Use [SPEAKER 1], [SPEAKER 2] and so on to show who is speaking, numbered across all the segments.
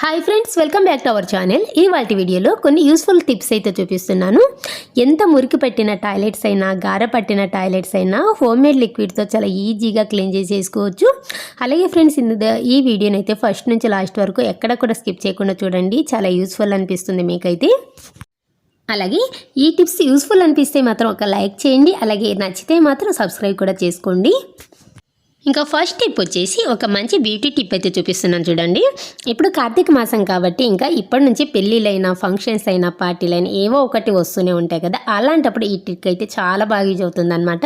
[SPEAKER 1] Hi friends welcome back to our channel ఈ వాటి వీడియోలో కొన్ని యూస్ఫుల్ టిప్స్ అయితే చూపిస్తున్నాను. ఎంత మురికి పట్టిన టాయిలెట్స్ అయినా గార పట్టిన టాయిలెట్స్ అయినా హోమ్ మేడ్ లిక్విడ్తో చాలా ఈజీగా క్లీన్ చేసేసుకోవచ్చు అలాగే ఫ్రెండ్స్ ఇందు ఈ వీడియోని అయితే ఫస్ట్ నుంచి లాస్ట్ వరకు ఎక్కడ కూడా స్కిప్ చేయకుండా చూడండి. చాలా యూస్ఫుల్ అనిపిస్తుంది మీకైతే. అలాగే ఈ టిప్స్ యూస్ఫుల్ అనిపిస్తే మాత్రం ఒక లైక్ చేయండి. అలాగే నచ్చితే మాత్రం సబ్స్క్రైబ్ కూడా చేసుకోండి. ఇంకా ఫస్ట్ టిప్ వచ్చేసి ఒక మంచి బ్యూటీ టిప్ అయితే చూపిస్తున్నాను చూడండి. ఇప్పుడు కార్తీక మాసం కాబట్టి ఇంకా ఇప్పటి నుంచి పెళ్ళిళ్ళైనా ఫంక్షన్స్ అయినా పార్టీలైనా ఏవో ఒకటి వస్తూనే ఉంటాయి కదా. అలాంటప్పుడు ఈ ట్రిక్ అయితే చాలా బాగా యూజ్ అవుతుంది అనమాట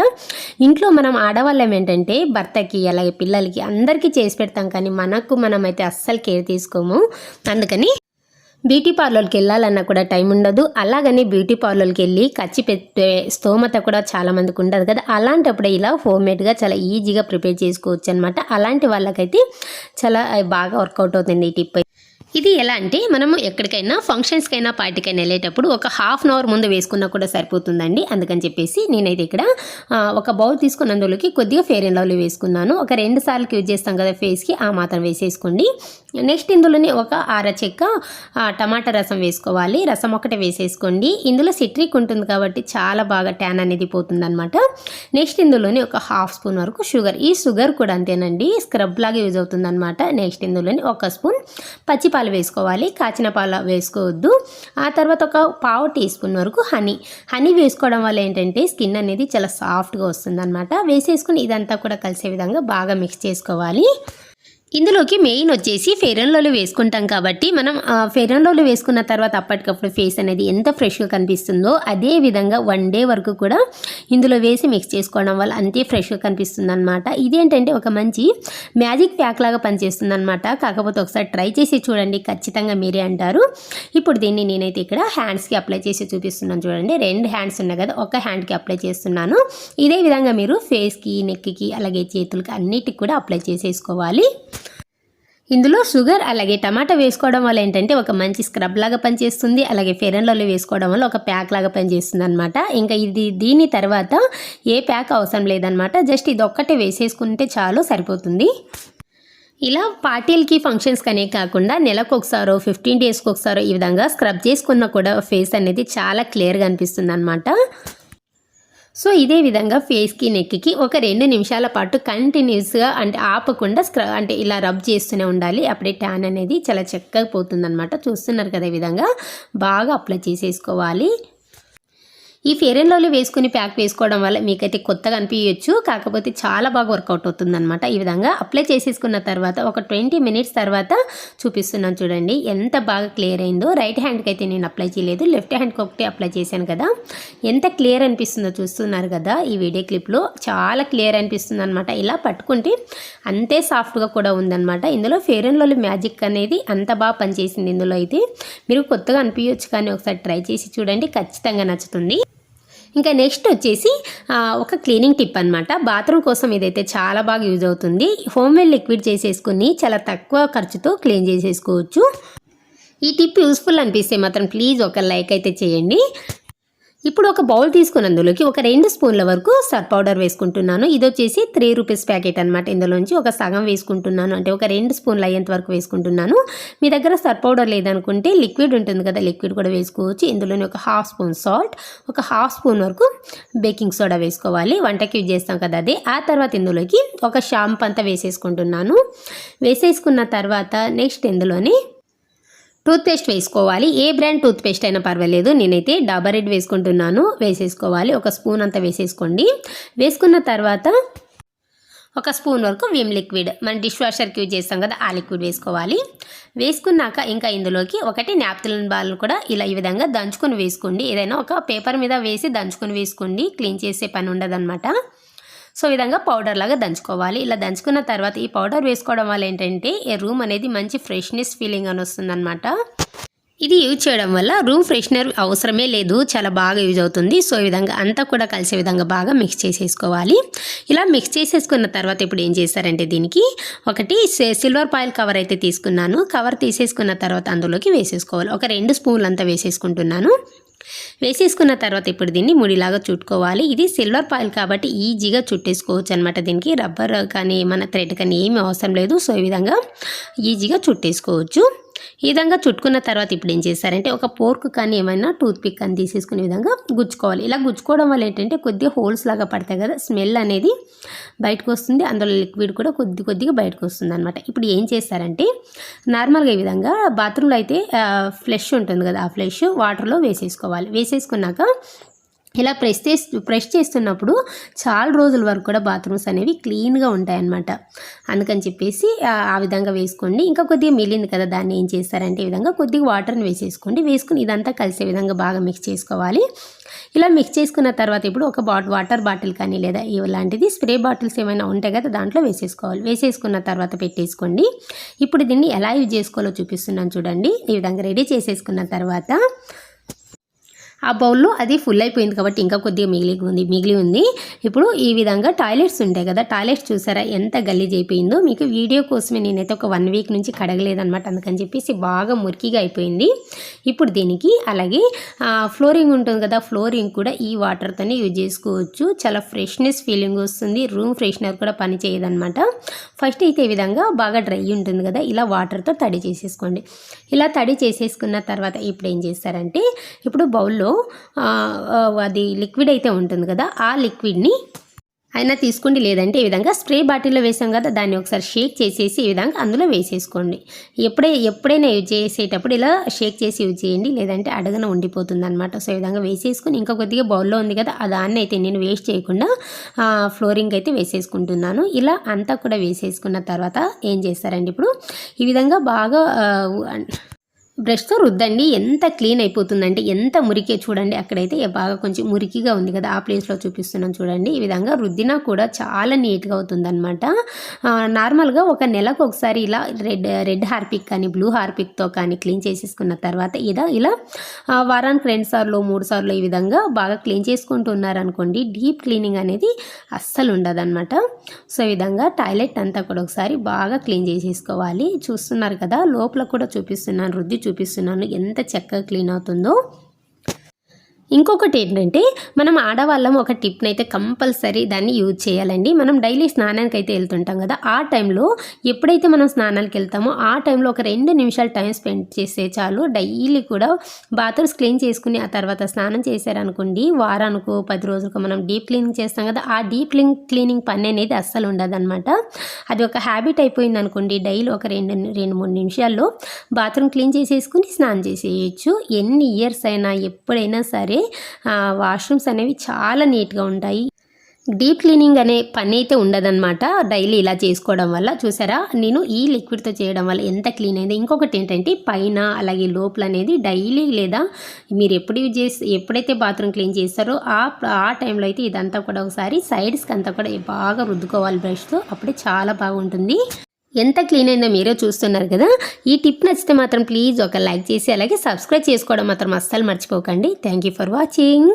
[SPEAKER 1] ఇంట్లో మనం ఆడవాళ్ళం ఏంటంటే భర్తకి అలాగే పిల్లలకి అందరికీ చేసి పెడతాం కానీ మనకు మనం అయితే అస్సలు కేర్ తీసుకోము. అందుకని బ్యూటీ పార్లర్కి వెళ్ళాలన్నా కూడా టైం ఉండదు. అలాగని బ్యూటీ పార్లర్కి వెళ్ళి ఖర్చు పెట్టే స్తోమత కూడా చాలా మందికి ఉండదు కదా. అలాంటప్పుడు ఇలా హోమ్ చాలా ఈజీగా ప్రిపేర్ చేసుకోవచ్చు అనమాట అలాంటి వాళ్ళకైతే చాలా బాగా వర్కౌట్ అవుతుంది ఈ టిప్ ఇది ఎలా అంటే మనము ఎక్కడికైనా ఫంక్షన్స్కైనా పార్టీకైనా వెళ్ళేటప్పుడు ఒక హాఫ్ అన్ అవర్ ముందు వేసుకున్నా కూడా సరిపోతుందండి. అందుకని చెప్పేసి నేనైతే ఇక్కడ ఒక బౌల్ తీసుకున్న అందులోకి కొద్దిగా ఫేర్ అండ్ లవ్లీ వేసుకున్నాను. ఒక రెండు సార్లు యూజ్ చేస్తాం కదా ఫేస్కి ఆ మాత్రం వేసేసుకోండి. నెక్స్ట్ ఇందులోనే ఒక అర చెక్క టమాటా రసం వేసుకోవాలి. రసం ఒకటి వేసేసుకోండి. ఇందులో సిట్రిక్ ఉంటుంది కాబట్టి చాలా బాగా ట్యాన్ అనేది పోతుందనమాట నెక్స్ట్ ఇందులోనే ఒక హాఫ్ స్పూన్ వరకు షుగర్ ఈ షుగర్ కూడా అంతేనండి. స్క్రబ్ లాగా యూజ్ అవుతుందన్నమాట. నెక్స్ట్ ఇందులోనే ఒక స్పూన్ పచ్చి పాలు వేసుకోవాలి. కాచిన పాలు వేసుకోవద్దు. ఆ తర్వాత ఒక పావు టీ స్పూన్ వరకు హనీ. హనీ వేసుకోవడం వల్ల ఏంటంటే స్కిన్ అనేది చాలా సాఫ్ట్గా వస్తుంది అనమాట వేసేసుకుని ఇదంతా కూడా కలిసే విధంగా బాగా మిక్స్ చేసుకోవాలి. ఇందులోకి మెయిన్ వచ్చేసి ఫెయిర్ అండ్ వేసుకుంటాం కాబట్టి మనం ఫెయిర్ అండ్ లవ్లీ వేసుకున్న తర్వాత అప్పటికప్పుడు ఫేస్ అనేది ఎంత ఫ్రెష్గా కనిపిస్తుందో అదే విధంగా వన్ డే వరకు కూడా ఇందులో వేసి మిక్స్ చేసుకోవడం వల్ల అంతే ఫ్రెష్గా కనిపిస్తుంది అనమాట ఇదేంటంటే ఒక మంచి మ్యాజిక్ ప్యాక్ లాగా పనిచేస్తుంది అనమాట కాకపోతే ఒకసారి ట్రై చేసి చూడండి ఖచ్చితంగా మీరే అంటారు. ఇప్పుడు దీన్ని నేనైతే ఇక్కడ హ్యాండ్స్కి అప్లై చేసి చూపిస్తున్నాను చూడండి. రెండు హ్యాండ్స్ ఉన్నాయి కదా ఒక హ్యాండ్కి అప్లై చేస్తున్నాను. ఇదే విధంగా మీరు ఫేస్కి నెక్కి అలాగే చేతులకి అన్నిటికి కూడా అప్లై చేసేసుకోవాలి. ఇందులో షుగర్ అలాగే టమాటా వేసుకోవడం వల్ల ఏంటంటే ఒక మంచి స్క్రబ్ లాగా పనిచేస్తుంది. అలాగే ఫెయిర్ అండ్ లవ్లీ వేసుకోవడం వల్ల ఒక ప్యాక్ లాగా పనిచేస్తుంది అనమాట ఇంకా ఇది దీని తర్వాత ఏ ప్యాక్ అవసరం లేదనమాట జస్ట్ ఇది ఒక్కటే వేసేసుకుంటే చాలు సరిపోతుంది. ఇలా పార్టీలకి ఫంక్షన్స్కి అనే కాకుండా నెలకు ఒకసారో ఫిఫ్టీన్ డేస్కి ఒకసారో ఈ విధంగా స్క్రబ్ చేసుకున్న కూడా ఫేస్ అనేది చాలా క్లియర్గా అనిపిస్తుంది అనమాట సో ఇదే విధంగా ఫేస్కి నెక్కి ఒక రెండు నిమిషాల పాటు కంటిన్యూస్గా అంటే ఆపకుండా స్క్ర అంటే ఇలా రబ్ చేస్తూనే ఉండాలి. అప్పుడే ట్యాన్ అనేది చాలా చక్కగా పోతుందన్నమాట. చూస్తున్నారు కదా ఈ విధంగా. బాగా అప్లై చేసేసుకోవాలి. ఈ ఫేర్ అండ్ లవ్లీ వేసుకుని ప్యాక్ వేసుకోవడం వల్ల మీకైతే కొత్తగా అనిపించవచ్చు కాకపోతే చాలా బాగా వర్కౌట్ అవుతుందనమాట ఈ విధంగా అప్లై చేసేసుకున్న తర్వాత ఒక ట్వంటీ మినిట్స్ తర్వాత చూపిస్తున్నాను చూడండి. ఎంత బాగా క్లియర్ అయిందో. రైట్ హ్యాండ్కి అయితే నేను అప్లై చేయలేదు. లెఫ్ట్ హ్యాండ్కి ఒకటి అప్లై చేశాను కదా. ఎంత క్లియర్ అనిపిస్తుందో చూస్తున్నారు కదా ఈ వీడియో క్లిప్లో చాలా క్లియర్ అనిపిస్తుంది అనమాట ఇలా పట్టుకుంటే అంతే సాఫ్ట్గా కూడా ఉందన్నమాట. ఇందులో ఫేర్ అండ్ లవ్లీ మ్యాజిక్ అనేది అంత బాగా పనిచేసింది ఇందులో అయితే. మీరు కొత్తగా అనిపించవచ్చు కానీ ఒకసారి ట్రై చేసి చూడండి. ఖచ్చితంగా నచ్చుతుంది. ఇంకా నెక్స్ట్ వచ్చేసి ఒక క్లీనింగ్ టిప్ అనమాట బాత్రూమ్ కోసం ఇదైతే చాలా బాగా యూజ్ అవుతుంది. హోమ్ లిక్విడ్ చేసేసుకుని చాలా తక్కువ ఖర్చుతో క్లీన్ చేసేసుకోవచ్చు. ఈ టిప్ యూస్ఫుల్ అనిపిస్తే మాత్రం ప్లీజ్ ఒక లైక్ అయితే చేయండి. ఇప్పుడు ఒక బౌల్ తీసుకుని అందులోకి ఒక రెండు స్పూన్ల వరకు సర్ పౌడర్ వేసుకుంటున్నాను. ఇది వచ్చేసి త్రీ రూపీస్ ప్యాకెట్ అనమాట ఇందులోంచి. ఒక సగం వేసుకుంటున్నాను. అంటే ఒక రెండు స్పూన్లు అయ్యేంత వరకు వేసుకుంటున్నాను. మీ దగ్గర సర్ పౌడర్ లేదనుకుంటే లిక్విడ్ ఉంటుంది కదా లిక్విడ్ కూడా వేసుకోవచ్చు. ఇందులోనే ఒక హాఫ్ స్పూన్ సాల్ట్ ఒక హాఫ్ స్పూన్ వరకు బేకింగ్ సోడా వేసుకోవాలి. వంటకి యూజ్ చేస్తాం కదా అదే. ఆ తర్వాత ఇందులోకి ఒక షాంప్ అంతా వేసేసుకుంటున్నాను. వేసేసుకున్న తర్వాత నెక్స్ట్ ఇందులోనే టూత్ పేస్ట్ వేసుకోవాలి. ఏ బ్రాండ్ టూత్ పేస్ట్ అయినా పర్వాలేదు. నేనైతే డాబర్ రెడ్ వేసుకుంటున్నాను. వేసేసుకోవాలి. ఒక స్పూన్ అంతా వేసేసుకోండి. వేసుకున్న తర్వాత ఒక స్పూన్ వరకు విమ్ లిక్విడ్. మన డిష్ వాషర్కి యూజ్ చేస్తాం కదా ఆ లిక్విడ్ వేసుకోవాలి. వేసుకున్నాక ఇంకా ఇందులోకి ఒకటి నాప్కిన్ బాల్ కూడా ఇలా ఈ విధంగా దంచుకొని వేసుకోండి. ఏదైనా ఒక పేపర్ మీద వేసి దంచుకొని వేసుకోండి. క్లీన్ చేసే పని ఉండదన్నమాట. సో విధంగా పౌడర్ లాగా దంచుకోవాలి. ఇలా దంచుకున్న తర్వాత ఈ పౌడర్ వేసుకోవడం వల్ల ఏంటంటే ఈ రూమ్ అనేది మంచి ఫ్రెష్నెస్ ఫీలింగ్ అని వస్తుందన్నమాట. ఇది యూజ్ చేయడం వల్ల రూమ్ ఫ్రెషనర్ అవసరమే లేదు. చాలా బాగా యూజ్ అవుతుంది. సో ఈ విధంగా అంతా కూడా కలిసే విధంగా బాగా మిక్స్ చేసేసుకోవాలి. ఇలా మిక్స్ చేసేసుకున్న తర్వాత ఇప్పుడు ఏం చేస్తారంటే దీనికి ఒకటి సిల్వర్ పాయిల్ కవర్ అయితే తీసుకున్నాను. కవర్ తీసేసుకున్న తర్వాత అందులోకి వేసేసుకోవాలి. ఒక రెండు స్పూన్లు అంతా వేసేసుకుంటున్నాను. వేసేసుకున్న తర్వాత ఇప్పుడు దీన్ని ముడిలాగా చుట్టుకోవాలి. ఇది సిల్వర్ పాయిల్ కాబట్టి ఈజీగా చుట్టేసుకోవచ్చు అనమాట దీనికి. రబ్బర్ కానీ మన థ్రెడ్ కానీ ఏమీ అవసరం లేదు. సో ఈ విధంగా ఈజీగా చుట్టేసుకోవచ్చు. ఈ విధంగా చుట్టుకున్న తర్వాత ఇప్పుడు ఏం చేస్తారంటే ఒక పోర్క్ కానీ ఏమైనా టూత్ పిక్ అని తీసేసుకునే విధంగా గుచ్చుకోవాలి. ఇలా గుచ్చుకోవడం వల్ల ఏంటంటే కొద్దిగా హోల్స్ లాగా పడతాయి కదా స్మెల్ అనేది బయటకు వస్తుంది. అందులో లిక్విడ్ కూడా కొద్ది కొద్దిగా బయటకు వస్తుంది అనమాట ఇప్పుడు ఏం చేస్తారంటే నార్మల్గా ఈ విధంగా బాత్రూంలో అయితే ఫ్లెష్ ఉంటుంది కదా ఆ ఫ్లెష్ వాటర్లో వేసేసుకోవాలి. వేసేసుకున్నాక ఇలా ప్రెస్ చేసి ప్రెస్ చేస్తున్నప్పుడు చాలా రోజుల వరకు కూడా బాత్రూమ్స్ అనేవి క్లీన్గా ఉంటాయన్నమాట. అందుకని చెప్పేసి ఆ ఆ విధంగా వేసుకోండి. ఇంకా కొద్దిగా మిగిలింది కదా దాన్ని ఏం చేస్తారంటే ఈ విధంగా కొద్దిగా వాటర్ని వేసేసుకోండి. వేసుకుని ఇదంతా కలిసే విధంగా బాగా మిక్స్ చేసుకోవాలి. ఇలా మిక్స్ చేసుకున్న తర్వాత ఇప్పుడు ఒక బాట్ వాటర్ బాటిల్ కానీ లేదా ఇలాంటిది స్ప్రే బాటిల్స్ ఏమైనా ఉంటాయి కదా దాంట్లో వేసేసుకోవాలి. వేసేసుకున్న తర్వాత పెట్టేసుకోండి. ఇప్పుడు దీన్ని ఎలా యూజ్ చేసుకోవాలో చూపిస్తున్నాను చూడండి. ఈ విధంగా రెడీ చేసేసుకున్న తర్వాత ఆ బౌల్లో అది ఫుల్ అయిపోయింది కాబట్టి ఇంకా కొద్దిగా మిగిలి ఉంది మిగిలి ఉంది. ఇప్పుడు ఈ విధంగా టాయిలెట్స్ ఉంటాయి కదా టాయిలెట్స్ చూసారా ఎంత గలీజ్ అయిపోయిందో. మీకు వీడియో కోసమే నేనైతే ఒక వన్ వీక్ నుంచి కడగలేదనమాట అందుకని చెప్పేసి బాగా మురికిగా అయిపోయింది. ఇప్పుడు దీనికి అలాగే ఫ్లోరింగ్ ఉంటుంది కదా ఫ్లోరింగ్ కూడా ఈ వాటర్తోనే యూజ్ చేసుకోవచ్చు. చాలా ఫ్రెష్నెస్ ఫీలింగ్ వస్తుంది రూమ్ ఫ్రెషనర్ కూడా పని చేయదనమాట ఫస్ట్ అయితే ఈ విధంగా బాగా డ్రై ఉంటుంది కదా ఇలా వాటర్తో తడి చేసేసుకోండి. ఇలా తడి చేసేసుకున్న తర్వాత ఇప్పుడు ఏం చేస్తారంటే ఇప్పుడు బౌల్లో అది లిక్విడ్ అయితే ఉంటుంది కదా ఆ లిక్విడ్ని అయినా తీసుకోండి. లేదంటే ఈ విధంగా స్ప్రే బాటిల్లో వేసాం కదా దాన్ని ఒకసారి షేక్ చేసేసి ఈ విధంగా అందులో వేసేసుకోండి. ఎప్పుడే ఎప్పుడైనా యూజ్ చేసేటప్పుడు ఇలా షేక్ చేసి యూజ్ చేయండి. లేదంటే అడగన ఉండిపోతుంది అనమాట సో ఈ విధంగా వేసేసుకుని ఇంకా కొద్దిగా బౌల్లో ఉంది కదా ఆ దాన్ని అయితే నేను వేస్ట్ చేయకుండా ఫ్లోరింగ్ అయితే వేసేసుకుంటున్నాను. ఇలా అంతా కూడా వేసేసుకున్న తర్వాత ఏం చేస్తారండి ఇప్పుడు? ఈ విధంగా బాగా బ్రష్తో రుద్దండి. ఎంత క్లీన్ అయిపోతుందంటే ఎంత మురికే చూడండి. అక్కడైతే బాగా కొంచెం మురికిగా ఉంది కదా. ఆ ప్లేస్లో చూపిస్తున్నాను చూడండి. ఈ విధంగా రుద్దినా కూడా చాలా నీట్గా అవుతుందన్నమాట. నార్మల్గా ఒక నెలకు ఒకసారి ఇలా రెడ్ రెడ్ హార్పిక్ కానీ బ్లూ హార్పిక్తో కానీ క్లీన్ చేసేసుకున్న తర్వాత ఇలా ఇలా వారానికి రెండు సార్లు మూడు సార్లు ఈ విధంగా బాగా క్లీన్ చేసుకుంటున్నారనుకోండి డీప్ క్లీనింగ్ అనేది అస్సలు ఉండదన్నమాట. సో ఈ విధంగా టాయిలెట్ అంతా కూడా ఒకసారి బాగా క్లీన్ చేసేసుకోవాలి. చూస్తున్నారు కదా లోపల కూడా చూపిస్తున్నాను. రుద్ది చూపిస్తున్నాను. ఎంత చక్కగా క్లీన్ అవుతుందో. ఇంకొకటి ఏంటంటే మనం ఆడవాళ్ళం ఒక టిప్ని అయితే కంపల్సరీ దాన్ని యూజ్ చేయాలండి. మనం డైలీ స్నానానికి అయితే వెళ్తుంటాం కదా ఆ టైంలో ఎప్పుడైతే మనం స్నానానికి వెళ్తామో ఆ టైంలో ఒక రెండు నిమిషాలు టైం స్పెండ్ చేస్తే చాలు. డైలీ కూడా బాత్రూమ్స్ క్లీన్ చేసుకుని ఆ తర్వాత స్నానం చేశారనుకోండి వారానికి పది రోజులకు మనం డీప్ క్లీనింగ్ చేస్తాం కదా ఆ డీప్ క్లీన్ క్లీనింగ్ పని అనేది అస్సలు ఉండదన్నమాట. అది ఒక హ్యాబిట్ అయిపోయింది అనుకోండి డైలీ ఒక రెండు రెండు మూడు నిమిషాల్లో బాత్రూమ్ క్లీన్ చేసేసుకుని స్నానం చేసేయచ్చు. ఎన్ని ఇయర్స్ అయినా ఎప్పుడైనా సరే వాష్రూమ్స్ అనేవి చాలా నీట్గా ఉంటాయి. డీప్ క్లీనింగ్ అనే పని అయితే ఉండదన్నమాట. డైలీ ఇలా చేసుకోవడం వల్ల. చూసారా? నేను ఈ లిక్విడ్తో చేయడం వల్ల ఎంత క్లీన్ అయింది. ఇంకొకటి ఏంటంటే పైన అలాగే లోపల అనేది డైలీ లేదా మీరు ఎప్పుడు యూజ్ చేసి ఎప్పుడైతే బాత్రూమ్ క్లీన్ చేస్తారో ఆ ఆ టైంలో అయితే ఇదంతా కూడా ఒకసారి సైడ్స్కి అంతా కూడా బాగా రుద్దుకోవాలి బ్రష్తో అప్పుడే చాలా బాగుంటుంది. ఎంత క్లీన్ అయిందో మీరే చూస్తున్నారు కదా? ఈ టిప్ నచ్చితే మాత్రం ప్లీజ్ ఒక లైక్ చేసి అలాగే సబ్స్క్రైబ్ చేసుకోవడం మాత్రం అస్సలు మర్చిపోకండి. Thank you for watching